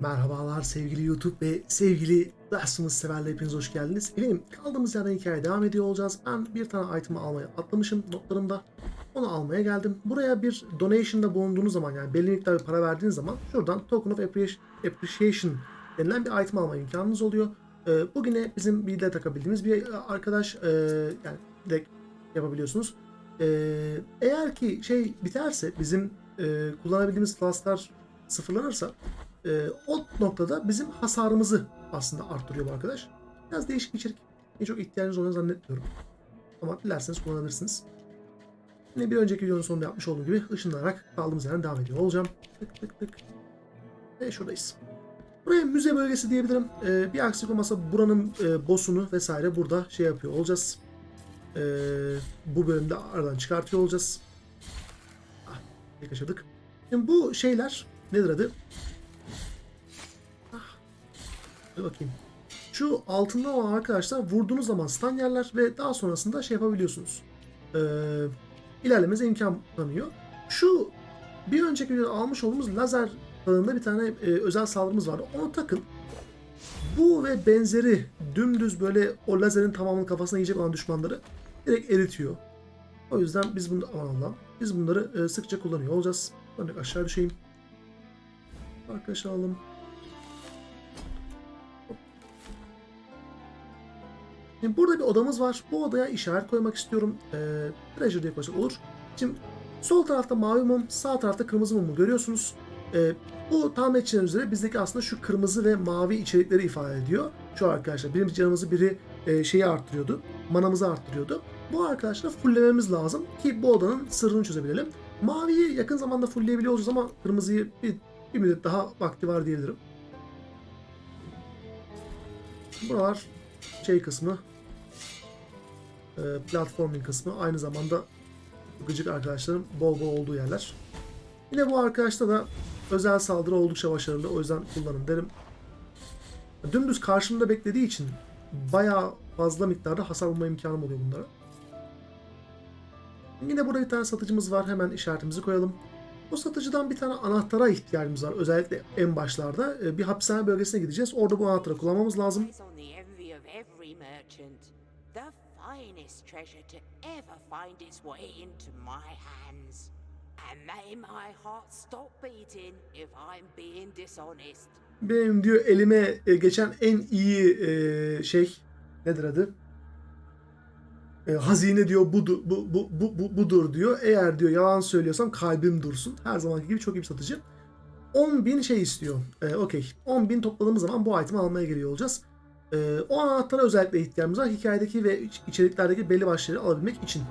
Merhabalar sevgili YouTube ve sevgili Lastımız severler hepiniz hoş geldiniz. Efendim kaldığımız yerden hikaye devam ediyor olacağız. Ben bir tane item'ı almaya atlamışım notlarımda. Onu almaya geldim. Buraya bir donation'da bulunduğunuz zaman yani belli miktar bir para verdiğiniz zaman şuradan Token of Appreci- Appreciation denilen bir item alma imkanınız oluyor. Ee, bugüne bizim bir de takabildiğimiz bir arkadaş e, yani direkt yapabiliyorsunuz. Ee, eğer ki şey biterse bizim e, kullanabildiğimiz class'lar sıfırlanırsa e, o noktada bizim hasarımızı aslında arttırıyor bu arkadaş. Biraz değişik içerik. En çok ihtiyacınız olduğunu zannetmiyorum. Ama dilerseniz kullanabilirsiniz. Yine bir önceki videonun sonunda yapmış olduğum gibi ışınlanarak kaldığımız yerden devam ediyor olacağım. Tık tık tık. Ve şuradayız. Buraya müze bölgesi diyebilirim. Ee, bir aksilik olmasa buranın e, boss'unu vesaire burada şey yapıyor olacağız. Ee, bu bölümde aradan çıkartıyor olacağız. Ah, yaşadık. Şimdi bu şeyler nedir adı? Dur bakayım. Şu altında olan arkadaşlar vurduğunuz zaman stun yerler ve daha sonrasında şey yapabiliyorsunuz. Ee, ilerlemenize imkan tanıyor. Şu bir önceki videoda almış olduğumuz lazer dalında bir tane e, özel saldırımız vardı. Onu takın. Bu ve benzeri dümdüz böyle o lazerin tamamını kafasına yiyecek olan düşmanları direkt eritiyor. O yüzden biz bunu aman Allah'ım, biz bunları e, sıkça kullanıyor olacağız. Örnek aşağı düşeyim. Arkadaş alalım. Şimdi burada bir odamız var. Bu odaya işaret koymak istiyorum. Ee, treasure diye koysak olur. Şimdi sol tarafta mavi mum, sağ tarafta kırmızı mumu görüyorsunuz. Ee, bu tahmin edeceğiniz üzere bizdeki aslında şu kırmızı ve mavi içerikleri ifade ediyor. Şu arkadaşlar birim canımızı biri e, şeyi arttırıyordu. Manamızı arttırıyordu. Bu arkadaşlar fulllememiz lazım ki bu odanın sırrını çözebilelim. Maviyi yakın zamanda fullleyebiliyor olacağız ama kırmızıyı bir, bir müddet daha vakti var diyebilirim. Buralar şey kısmı e, platforming kısmı aynı zamanda gıcık arkadaşların bol bol olduğu yerler. Yine bu arkadaşta da özel saldırı oldukça başarılı o yüzden kullanın derim. Dümdüz karşımda beklediği için bayağı fazla miktarda hasar bulma imkanım oluyor bunlara. Yine burada bir tane satıcımız var. Hemen işaretimizi koyalım. Bu satıcıdan bir tane anahtara ihtiyacımız var. Özellikle en başlarda. Ee, Bir hapishane bölgesine gideceğiz. Orada bu anahtarı kullanmamız lazım. Merchant. The finest treasure to ever find its way into my hands. And may my heart stop beating if I'm being dishonest. Benim diyor elime e, geçen en iyi e, şey nedir adı? E, hazine diyor budur, bu, bu, bu, bu, budur diyor. Eğer diyor yalan söylüyorsam kalbim dursun. Her zamanki gibi çok iyi bir satıcı. 10.000 şey istiyor. E, Okey. 10.000 topladığımız zaman bu itemi almaya geliyor olacağız. E, o anahtara özellikle ihtiyacımız var. Hikayedeki ve iç- içeriklerdeki belli başları alabilmek için.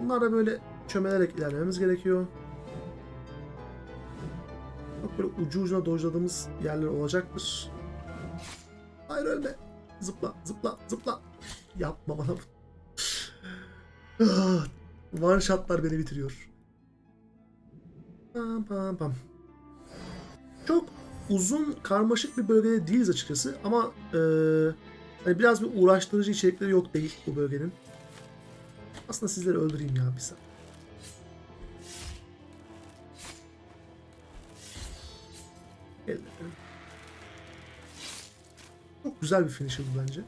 Bunlara böyle çömelerek ilerlememiz gerekiyor. Bak böyle ucu ucuna dojladığımız yerler olacaktır. Hayır ölme. Zıpla, zıpla, zıpla. Yapma bana. Ah, One shotlar beni bitiriyor. Pam pam pam. Çok uzun, karmaşık bir bölgede değiliz açıkçası ama eee, hani biraz bir uğraştırıcı içerikleri yok değil bu bölgenin. Aslında sizleri öldüreyim ya bir saniye. Çok güzel bir finisher bu bence.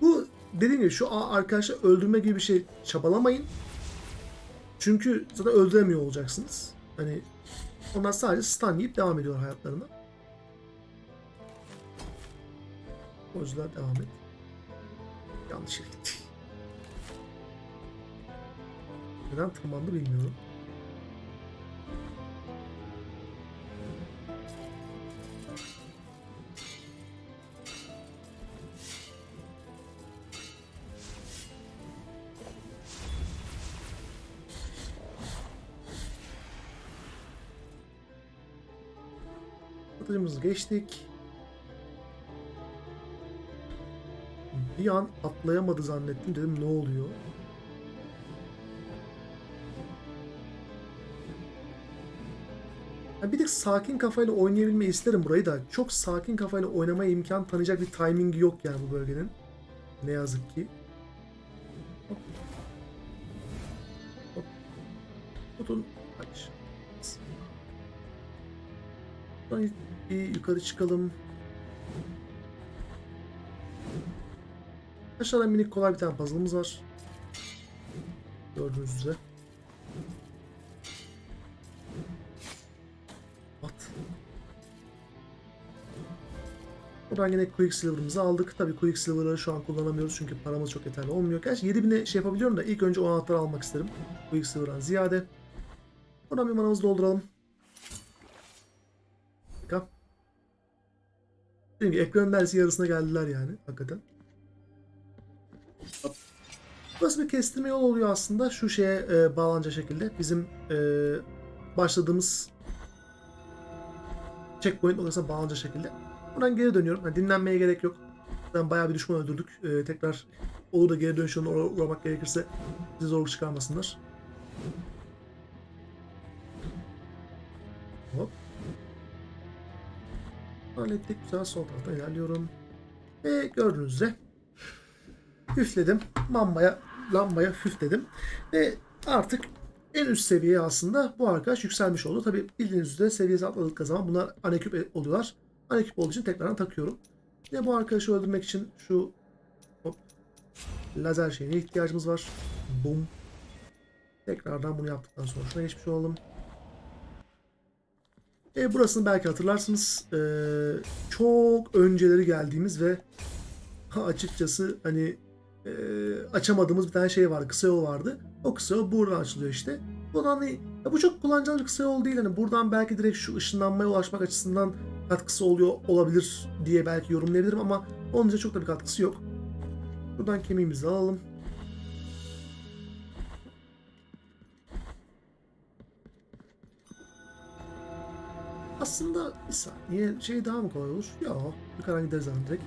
Bu dediğim gibi şu arkadaşlar öldürme gibi bir şey çabalamayın. Çünkü zaten öldüremiyor olacaksınız. Hani onlar sadece stun yiyip devam ediyorlar hayatlarına. O yüzden devam et. Yanlış yere gitti. Neden tırmandı bilmiyorum. Satıcımızı geçtik. Bir an atlayamadı zannettim dedim ne oluyor? Bir tık sakin kafayla oynayabilmeyi isterim burayı da çok sakin kafayla oynamaya imkan tanıyacak bir timingi yok yani bu bölgenin. Ne yazık ki. Hop. Hop. Tutun. Buradan bir yukarı çıkalım. Aşağıda minik kolay bir tane puzzle'ımız var. Gördüğünüz üzere. At. Buradan yine Quicksilver'ımızı aldık. Tabii Quicksilver'ı şu an kullanamıyoruz çünkü paramız çok yeterli olmuyor. Gerçi 7000'e şey yapabiliyorum da ilk önce o anahtarı almak isterim. Quicksilver'dan ziyade. Buradan bir manamızı dolduralım. Dediğim gibi ekranın neredeyse yarısına geldiler yani hakikaten. Burası bir kestirme yol oluyor aslında. Şu şeye e, bağlanacak şekilde. Bizim e, başladığımız checkpoint noktasına bağlanacak şekilde. Buradan geri dönüyorum. Yani dinlenmeye gerek yok. Ben bayağı bir düşman öldürdük. E, tekrar olur da geri dönüş yoluna uğra- uğramak gerekirse bizi zorluk çıkarmasınlar. Hallettik. Güzel sol taraftan ilerliyorum. Ve gördüğünüz üzere üfledim. Lambaya, lambaya üfledim. Ve artık en üst seviyeye aslında bu arkadaş yükselmiş oldu. Tabi bildiğiniz üzere seviyesi atladıkları zaman bunlar aneküp oluyorlar. Aneküp olduğu için tekrardan takıyorum. Ve bu arkadaşı öldürmek için şu hop, lazer şeyine ihtiyacımız var. Bum. Tekrardan bunu yaptıktan sonra şuna geçmiş olalım. E, burasını belki hatırlarsınız. E, çok önceleri geldiğimiz ve ha, açıkçası hani e, açamadığımız bir tane şey vardı. Kısa yol vardı. O kısa yol buradan açılıyor işte. Buradan hani, ya bu çok kullanacağımız bir kısa yol değil. Hani buradan belki direkt şu ışınlanmaya ulaşmak açısından katkısı oluyor olabilir diye belki yorumlayabilirim ama onun için çok da bir katkısı yok. Buradan kemiğimizi alalım. Aslında bir saniye şey daha mı kolay olur? Yok. Yukarıdan gideriz zaten direkt.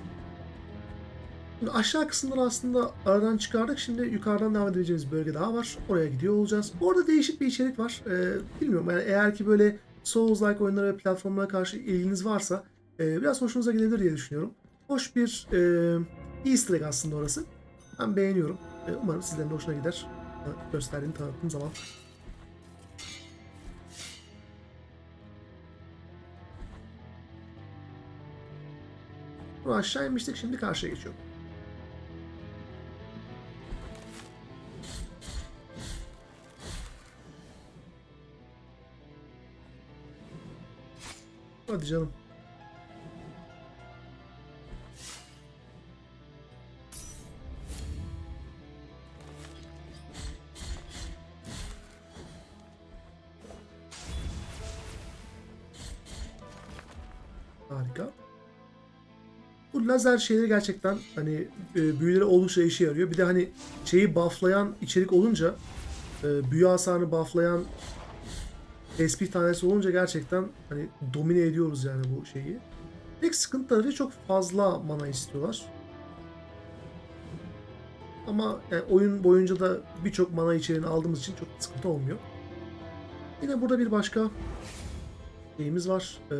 Şimdi aşağı kısımları aslında aradan çıkardık. Şimdi yukarıdan devam edebileceğimiz bölge daha var. Oraya gidiyor olacağız. Orada değişik bir içerik var. Ee, bilmiyorum yani eğer ki böyle Souls-like oyunlara ve platformlara karşı ilginiz varsa e, biraz hoşunuza gidebilir diye düşünüyorum. Hoş bir e, easter egg aslında orası. Ben beğeniyorum. E, umarım sizlerin de hoşuna gider. Bana Gösterdiğim tanıttığım zaman. Bunu aşağı inmiştik. Şimdi karşıya geçiyorum. Hadi canım. Harika. Bu lazer şeyleri gerçekten hani e, büyüleri oldukça işe yarıyor. Bir de hani şeyi bufflayan içerik olunca e, büyü hasarını bufflayan tespih tanesi olunca gerçekten hani domine ediyoruz yani bu şeyi. Tek sıkıntı tarafı çok fazla mana istiyorlar. Ama yani oyun boyunca da birçok mana içeriğini aldığımız için çok sıkıntı olmuyor. Yine burada bir başka şeyimiz var. Ee,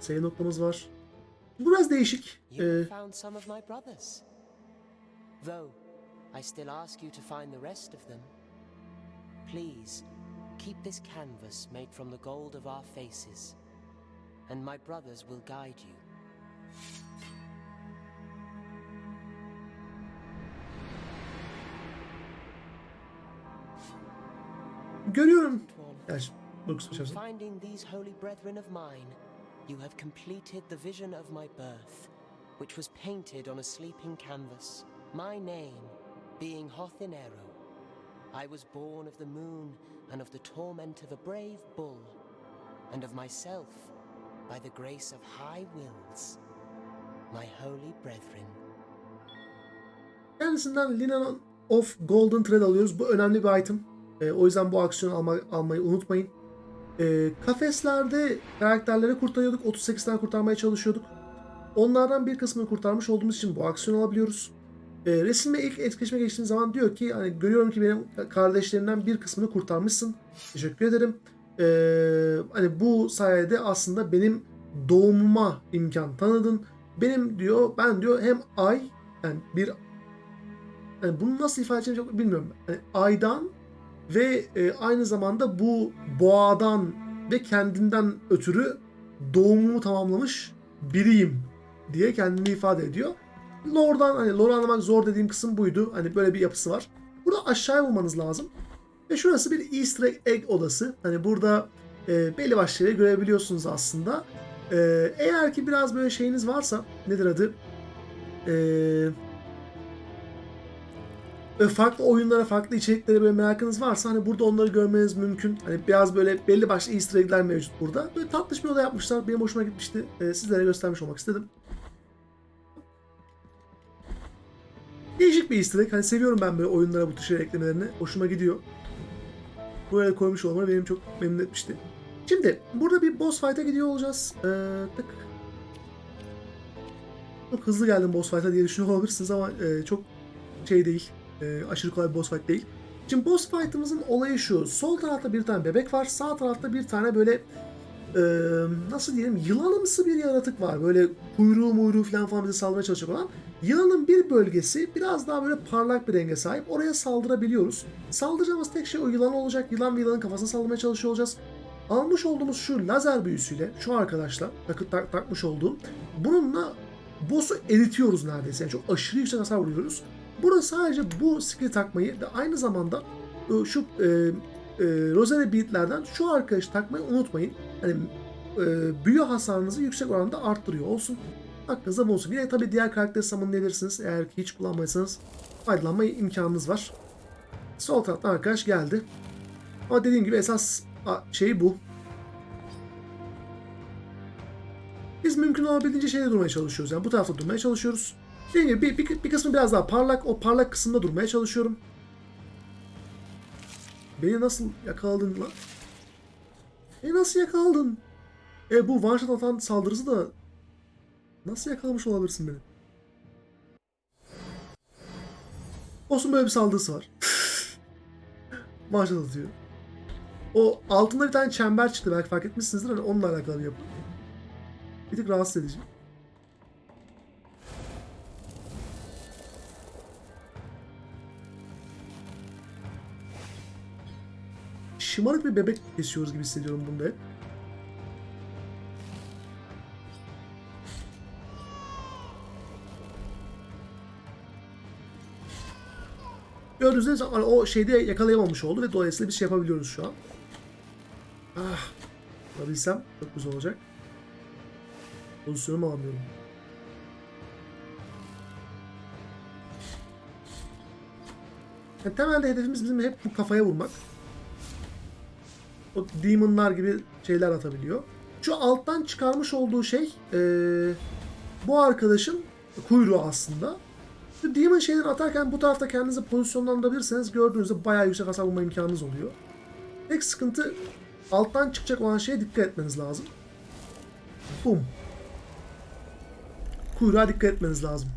save noktamız var. Biraz değişik. You Ee, found some of my brothers. Though I still ask you to find the rest of them. Please, keep this canvas made from the gold of our faces, and my brothers will guide you. görüyorum. One. Gerçi bu kısmı In şaşırdım. finding these holy brethren of mine, you have completed the vision of my birth, which was painted on a sleeping canvas. My name being Hothinero. I was born of the moon and of the torment of a brave bull, and of myself by the grace of high wills, my holy brethren. Kendisinden Linen of Golden Thread alıyoruz. Bu önemli bir item. Ee, o yüzden bu aksiyonu alma, almayı unutmayın. Ee, kafeslerde karakterleri kurtarıyorduk. 38 tane kurtarmaya çalışıyorduk. Onlardan bir kısmını kurtarmış olduğumuz için bu aksiyonu alabiliyoruz. Ee, resimle ilk etkileşime geçtiğiniz zaman diyor ki hani görüyorum ki benim kardeşlerimden bir kısmını kurtarmışsın. Teşekkür ederim. Ee, hani bu sayede aslında benim doğumuma imkan tanıdın. Benim diyor ben diyor hem ay yani bir yani bunu nasıl ifade edeceğimi çok bilmiyorum. Yani aydan ve e, aynı zamanda bu boğadan ve kendinden ötürü doğumumu tamamlamış biriyim diye kendini ifade ediyor. Lore'dan hani lore anlamak zor dediğim kısım buydu. Hani böyle bir yapısı var. Burada aşağıya bulmanız lazım. Ve şurası bir Easter egg odası. Hani burada e, belli başlı şeyleri görebiliyorsunuz aslında. E, eğer ki biraz böyle şeyiniz varsa nedir adı? Eee farklı oyunlara, farklı içeriklere böyle merakınız varsa hani burada onları görmeniz mümkün. Hani biraz böyle belli başlı easter egg'ler mevcut burada. Böyle tatlış bir oda yapmışlar. Benim hoşuma gitmişti. Ee, sizlere göstermiş olmak istedim. Değişik bir easter egg. Hani seviyorum ben böyle oyunlara bu tür şeyler eklemelerini. Hoşuma gidiyor. Buraya koymuş olmaları benim çok memnun etmişti. Şimdi burada bir boss fight'a gidiyor olacağız. Ee, tık. Çok hızlı geldim boss fight'a diye düşünüyor olabilirsiniz ama e, çok şey değil. E, aşırı kolay bir boss fight değil. Şimdi boss fight'ımızın olayı şu. Sol tarafta bir tane bebek var. Sağ tarafta bir tane böyle e, nasıl diyelim yılanımsı bir yaratık var. Böyle kuyruğu muyruğu falan falan bize saldırmaya çalışacak olan. Yılanın bir bölgesi biraz daha böyle parlak bir renge sahip. Oraya saldırabiliyoruz. Saldıracağımız tek şey o yılan olacak. Yılan ve yılanın kafasına saldırmaya çalışıyor olacağız. Almış olduğumuz şu lazer büyüsüyle şu arkadaşla takıp tak, takmış olduğum bununla boss'u eritiyoruz neredeyse. Yani çok aşırı yüksek hasar vuruyoruz. Burada sadece bu skill takmayı ve aynı zamanda e, şu e, e, Rosary Beat'lerden şu arkadaşı takmayı unutmayın. Hani e, büyü hasarınızı yüksek oranda arttırıyor olsun. Aklınızda bulunsun. Yine tabii diğer karakteri summonlayabilirsiniz. Eğer ki hiç kullanmayırsanız faydalanma imkanınız var. Sol taraftan arkadaş geldi. Ama dediğim gibi esas şey bu. Biz mümkün olabildiğince şeyde durmaya çalışıyoruz. Yani bu tarafta durmaya çalışıyoruz. Dediğim gibi bir, bir, bir kısmı biraz daha parlak. O parlak kısımda durmaya çalışıyorum. Beni nasıl yakaladın lan? Beni nasıl yakaladın? E bu one shot atan saldırısı da nasıl yakalamış olabilirsin beni? Olsun böyle bir saldırısı var. one shot atıyor. O altında bir tane çember çıktı belki fark etmişsinizdir. Hani onunla alakalı bir yapı. Bir tık rahatsız edici. Şımarık bir bebek kesiyoruz gibi hissediyorum bunda hep. Gördüğünüz hani o şeyde yakalayamamış oldu ve dolayısıyla bir şey yapabiliyoruz şu an. Ah, alabilsem çok güzel olacak. Pozisyonumu alamıyorum. Yani temelde hedefimiz bizim hep bu kafaya vurmak o demonlar gibi şeyler atabiliyor. Şu alttan çıkarmış olduğu şey e, bu arkadaşın kuyruğu aslında. Şu demon şeyleri atarken bu tarafta kendinizi pozisyonlandırabilirseniz gördüğünüzde bayağı yüksek hasar bulma imkanınız oluyor. Tek sıkıntı alttan çıkacak olan şeye dikkat etmeniz lazım. Bum. Kuyruğa dikkat etmeniz lazım.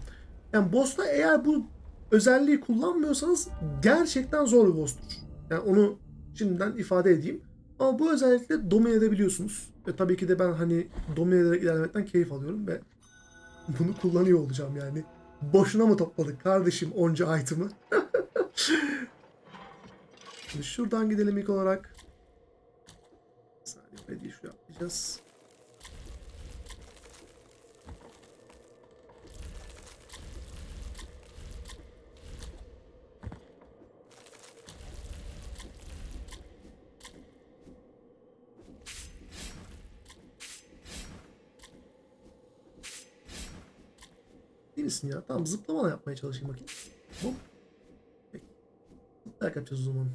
Yani boss'ta eğer bu özelliği kullanmıyorsanız gerçekten zor bir boss'tur. Yani onu şimdiden ifade edeyim. Ama bu özellikle domine edebiliyorsunuz. Ve tabii ki de ben hani domine ederek ilerlemekten keyif alıyorum ve bunu kullanıyor olacağım yani. Boşuna mı topladık kardeşim onca item'ı? Şimdi şuradan gidelim ilk olarak. Bir saniye şu yapacağız. Misin ya? Tamam zıplama da yapmaya çalışayım bakayım. Hop. Peki. Zıplayarak yapacağız o zaman.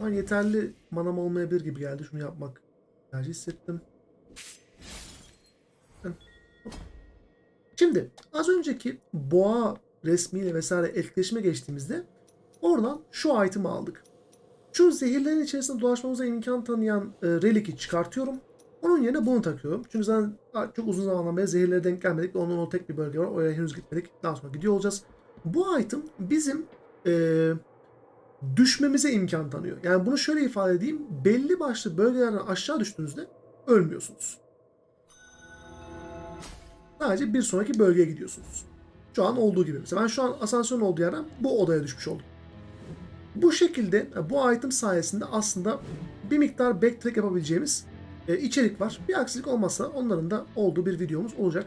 An yeterli manam olmayabilir gibi geldi. Şunu yapmak tercih hissettim. Şimdi az önceki boğa resmiyle vesaire etkileşime geçtiğimizde oradan şu item'ı aldık. Şu zehirlerin içerisinde dolaşmamıza imkan tanıyan e, relik'i çıkartıyorum. Onun yerine bunu takıyorum. Çünkü zaten çok uzun zamandan beri zehirlere denk gelmedik ve onun o tek bir bölge var. Oraya henüz gitmedik. Daha sonra gidiyor olacağız. Bu item bizim e, düşmemize imkan tanıyor. Yani bunu şöyle ifade edeyim. Belli başlı bölgelerden aşağı düştüğünüzde ölmüyorsunuz. Sadece bir sonraki bölgeye gidiyorsunuz. Şu an olduğu gibi. Mesela ben şu an asansörün olduğu yerden bu odaya düşmüş oldum. Bu şekilde bu item sayesinde aslında bir miktar backtrack yapabileceğimiz e, içerik var. Bir aksilik olmazsa onların da olduğu bir videomuz olacak.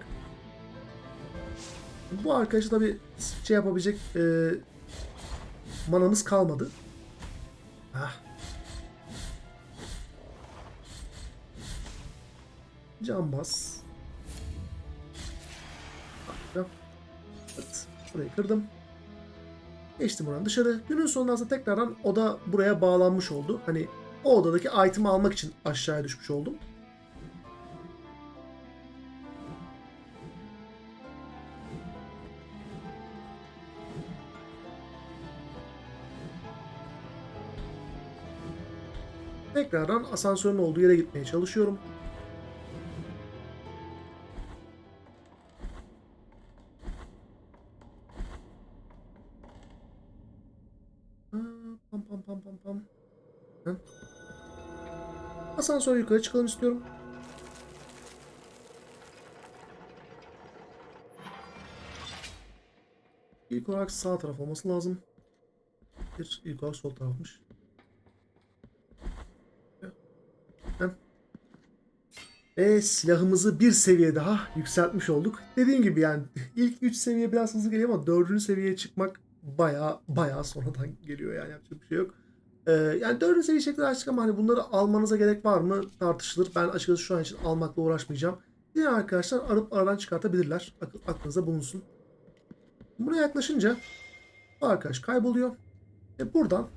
Bu arkadaşı tabi şey yapabilecek e, manamız kalmadı. Ah. Cambaz. Evet. Burayı kırdım. Geçtim buradan dışarı. Günün sonunda aslında tekrardan oda buraya bağlanmış oldu. Hani o odadaki item'i almak için aşağıya düşmüş oldum. Tekrardan asansörün olduğu yere gitmeye çalışıyorum. Asansör yukarı çıkalım istiyorum. İlk olarak sağ taraf olması lazım. Bir ilk olarak sol tarafmış. Ve silahımızı bir seviye daha yükseltmiş olduk. Dediğim gibi yani ilk 3 seviye biraz hızlı geliyor ama 4. seviyeye çıkmak baya baya sonradan geliyor yani yapacak bir şey yok. Ee, yani 4. seviye şekilde açtık ama hani bunları almanıza gerek var mı tartışılır. Ben açıkçası şu an için almakla uğraşmayacağım. Diğer arkadaşlar arıp aradan çıkartabilirler. Akıl, aklınızda bulunsun. Buraya yaklaşınca bu arkadaş kayboluyor. Ve buradan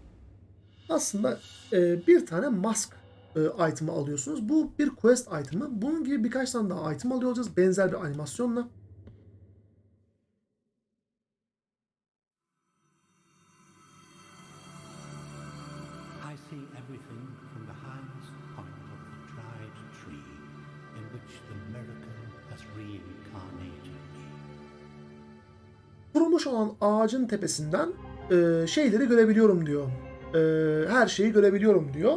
aslında e, bir tane mask e, item'ı alıyorsunuz. Bu bir quest item'ı. Bunun gibi birkaç tane daha item alıyor olacağız. Benzer bir animasyonla. See everything from the highest point of the dried tree in which the miracle has reincarnated. Kurumuş olan ağacın tepesinden e, şeyleri görebiliyorum diyor. E, her şeyi görebiliyorum diyor.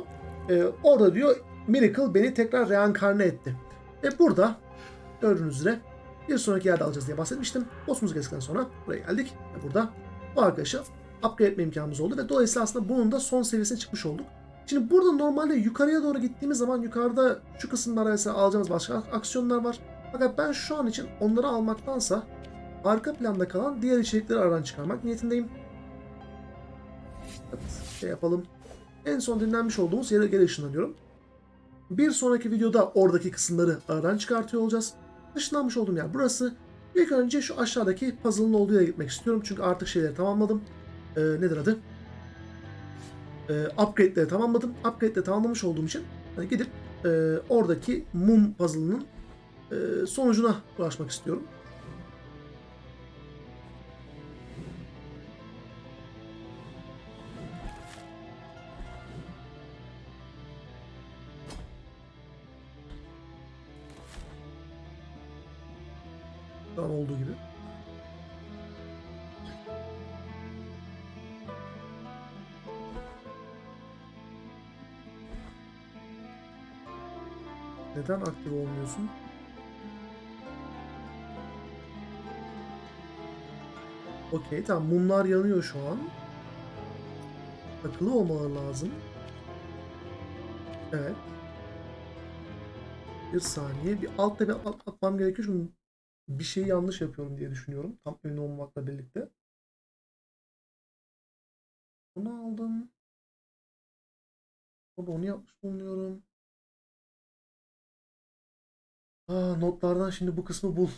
E, orada diyor Miracle beni tekrar reenkarne etti. Ve burada gördüğünüz üzere bir sonraki yerde alacağız diye bahsetmiştim. Boss'umuzu kestikten sonra buraya geldik. Burada bu arkadaşı upgrade etme imkanımız oldu ve dolayısıyla aslında bunun da son seviyesine çıkmış olduk. Şimdi burada normalde yukarıya doğru gittiğimiz zaman yukarıda şu kısımlarda mesela alacağımız başka aksiyonlar var. Fakat ben şu an için onları almaktansa arka planda kalan diğer içerikleri aradan çıkarmak niyetindeyim. Evet, şey yapalım. En son dinlenmiş olduğumuz yere geri ışınlanıyorum. Bir sonraki videoda oradaki kısımları aradan çıkartıyor olacağız. Işınlanmış olduğum yer burası. İlk önce şu aşağıdaki puzzle'ın olduğu yere gitmek istiyorum. Çünkü artık şeyleri tamamladım. Ee, nedir adı? Ee, upgrade'leri tamamladım. Upgrade'leri tamamlamış olduğum için hani gidip e, oradaki mum puzzle'ının e, sonucuna ulaşmak istiyorum. Neden aktif olmuyorsun? Okey tamam mumlar yanıyor şu an. Takılı olmaları lazım. Evet. Bir saniye. Bir altta bir at- atmam gerekiyor çünkü bir şeyi yanlış yapıyorum diye düşünüyorum. Tam emin olmamakla birlikte. Bunu aldım. Onu yapmış bulunuyorum. Aa, notlardan şimdi bu kısmı bul.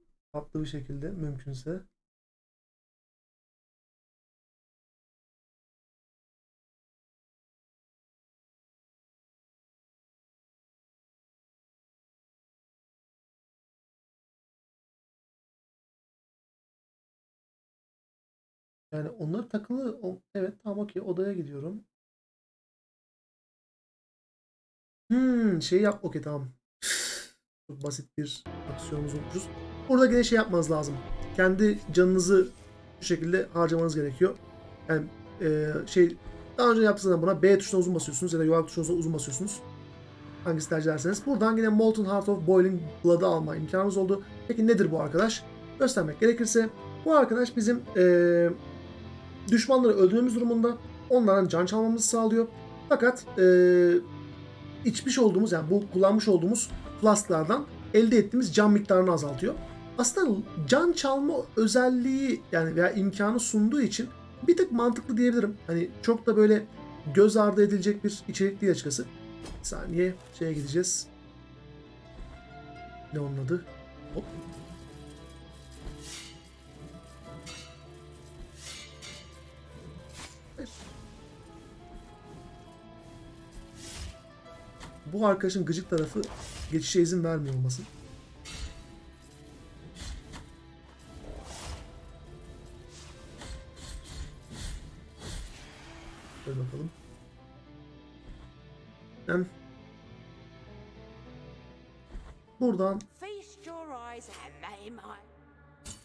Tatlı bir şekilde mümkünse. Yani onlar takılı. o- Evet tamam okey odaya gidiyorum. Hmm, şey yap. Okey tamam. Çok basit bir aksiyonumuzu unutmuşuz. Burada yine şey yapmanız lazım. Kendi canınızı bu şekilde harcamanız gerekiyor. Yani e, şey daha önce yaptığınız zaman buna B tuşuna uzun basıyorsunuz ya da yuvarlak tuşuna uzun basıyorsunuz. Hangisi tercih ederseniz. Buradan yine Molten Heart of Boiling Blood'ı alma imkanınız oldu. Peki nedir bu arkadaş? Göstermek gerekirse Bu arkadaş bizim eee, düşmanları öldürmemiz durumunda onlardan can çalmamızı sağlıyor. Fakat eee, içmiş olduğumuz yani bu kullanmış olduğumuz flasklardan elde ettiğimiz can miktarını azaltıyor. Aslında can çalma özelliği yani veya imkanı sunduğu için bir tık mantıklı diyebilirim. Hani çok da böyle göz ardı edilecek bir içerik değil açıkçası. Bir saniye şeye gideceğiz. Ne onun adı? Hop. Bu arkadaşın gıcık tarafı geçişe izin vermiyor olması. Şöyle bakalım. Ben buradan Feast your eyes and may my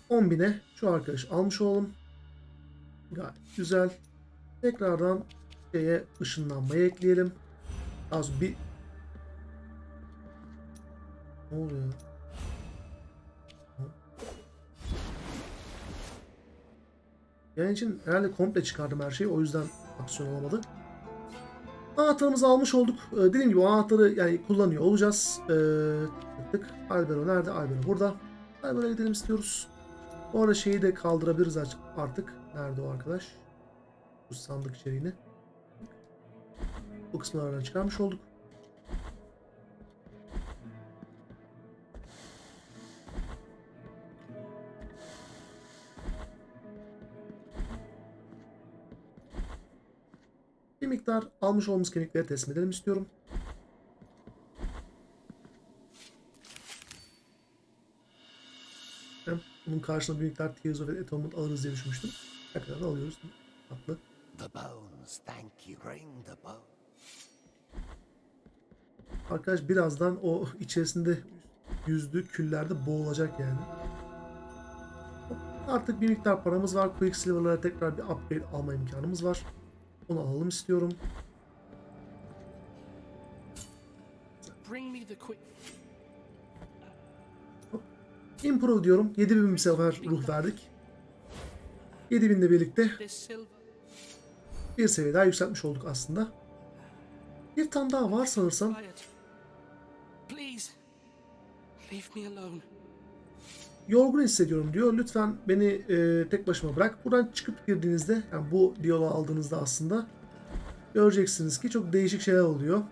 10.000'e şu arkadaş almış olalım. Gayet güzel. Tekrardan şeye ışınlanmayı ekleyelim. Az bir ne oluyor? Yani için herhalde komple çıkardım her şeyi. O yüzden aksiyon olamadı. Anahtarımızı almış olduk. Ee, dediğim gibi anahtarı yani kullanıyor olacağız. Ee. Albero nerede? Albero burada. Albero'ya gidelim istiyoruz. Bu arada şeyi de kaldırabiliriz artık. Nerede o arkadaş? Bu sandık içeriğini. Bu kısımlardan çıkarmış olduk. Bir miktar almış olduğumuz kemikleri teslim edelim istiyorum. Ben bunun karşılığında bir miktar Tears of Atonement alırız diye düşünmüştüm. Ne kadar da alıyoruz. Tatlı. The bones, thank you. Bring the bones. Arkadaş birazdan o içerisinde yüzdüğü küllerde boğulacak yani. Artık bir miktar paramız var. Quicksilver'lara tekrar bir upgrade alma imkanımız var. Onu alalım istiyorum. Quick. Improve diyorum. 7000 bir sefer ruh verdik. 7000 ile birlikte bir seviye daha yükseltmiş olduk aslında. Bir tane daha var sanırsam. Please. Leave me alone. Yorgun hissediyorum diyor. Lütfen beni e, tek başıma bırak. Buradan çıkıp girdiğinizde, yani bu diyaloğu aldığınızda aslında göreceksiniz ki çok değişik şeyler oluyor.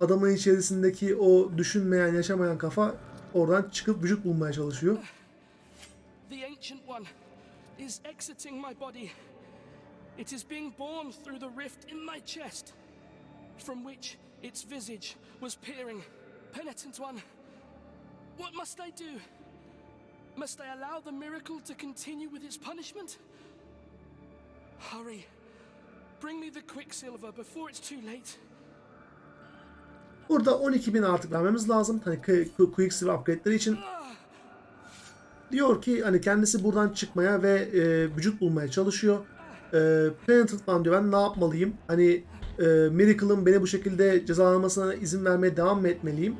Adamın içerisindeki o düşünmeyen, yaşamayan kafa oradan çıkıp vücut bulmaya çalışıyor. The ancient one is exiting my body. It is being born through the rift in my chest, from which its visage was peering. Penitent one, what must I do? Must I allow the miracle to continue with its punishment? Hurry. Bring me the quicksilver before it's too late. Burada 12.000 artık vermemiz lazım. Hani Qu- Qu- Quicksilver upgrade'leri için. Diyor ki hani kendisi buradan çıkmaya ve e, vücut bulmaya çalışıyor. E, Penitent One diyor ben ne yapmalıyım? Hani e, Miracle'ın beni bu şekilde cezalanmasına izin vermeye devam mı etmeliyim?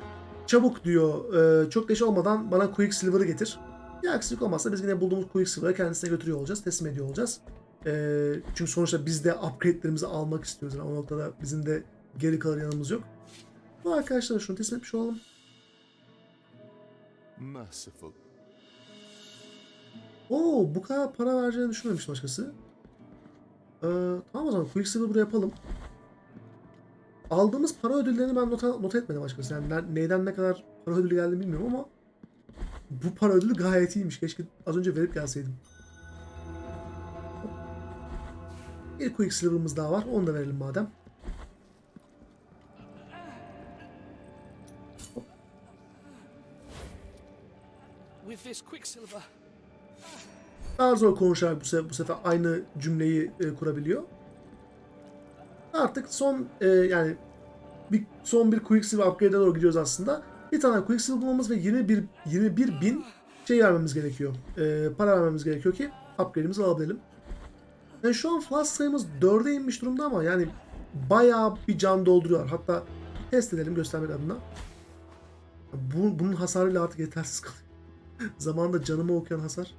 Çabuk diyor. E, çok geç olmadan bana Quicksilver'ı getir. Bir aksilik olmazsa biz yine bulduğumuz Quicksilver'ı kendisine götürüyor olacağız. Teslim ediyor olacağız. E, çünkü sonuçta biz de upgrade'lerimizi almak istiyoruz. Yani o noktada bizim de geri kalır yanımız yok. Bu arkadaşlara şunu teslim etmiş olalım. Merciful. Oo bu kadar para vereceğini düşünmemiştim açıkçası. Ee, tamam o zaman Quicksilver buraya yapalım. Aldığımız para ödüllerini ben nota, not etmedim açıkçası. Yani ne- neyden ne kadar para ödülü geldi bilmiyorum ama bu para ödülü gayet iyiymiş. Keşke az önce verip gelseydim. Bir Quicksilver'ımız daha var. Onu da verelim madem. Daha zor konuşarak bu sefer, bu sefer aynı cümleyi e, kurabiliyor. Artık son e, yani bir son bir Quicksilver upgrade'e doğru gidiyoruz aslında. Bir tane Quicksilver bulmamız ve 21 21 bin şey vermemiz gerekiyor. E, para vermemiz gerekiyor ki upgrade'imizi alabilelim. Yani şu an flash sayımız 4'e inmiş durumda ama yani bayağı bir can dolduruyor. Hatta test edelim göstermek adına. Bu, bunun hasarıyla artık yetersiz kalıyor. Zamanında canımı okuyan hasar.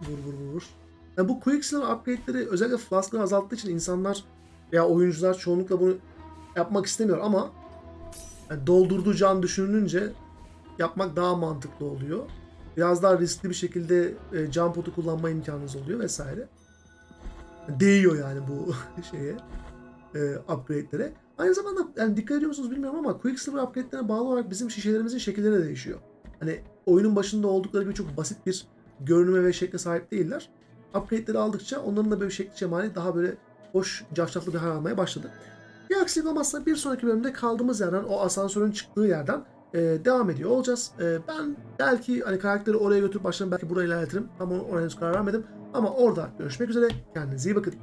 Vur vur vur, vur. Yani bu Quicksilver upgrade'leri özellikle flaskları azalttığı için insanlar veya oyuncular çoğunlukla bunu yapmak istemiyor ama yani doldurduğu can düşünülünce yapmak daha mantıklı oluyor. Biraz daha riskli bir şekilde e, can potu kullanma imkanınız oluyor vesaire. Değiyor yani bu şeye e, upgrade'lere. Aynı zamanda yani dikkat ediyor musunuz bilmiyorum ama Quicksilver upgrade'lerine bağlı olarak bizim şişelerimizin şekilleri de değişiyor. Hani oyunun başında oldukları gibi çok basit bir görünüme ve şekle sahip değiller. Upgrade'leri aldıkça onların da böyle şekli şemali daha böyle hoş, cafcaflı bir hal almaya başladı. Bir aksilik olmazsa bir sonraki bölümde kaldığımız yerden o asansörün çıktığı yerden e, devam ediyor olacağız. E, ben belki hani karakteri oraya götürüp başlarım belki buraya ilerletirim. Ama ona henüz karar vermedim. Ama orada görüşmek üzere. Kendinize iyi bakın.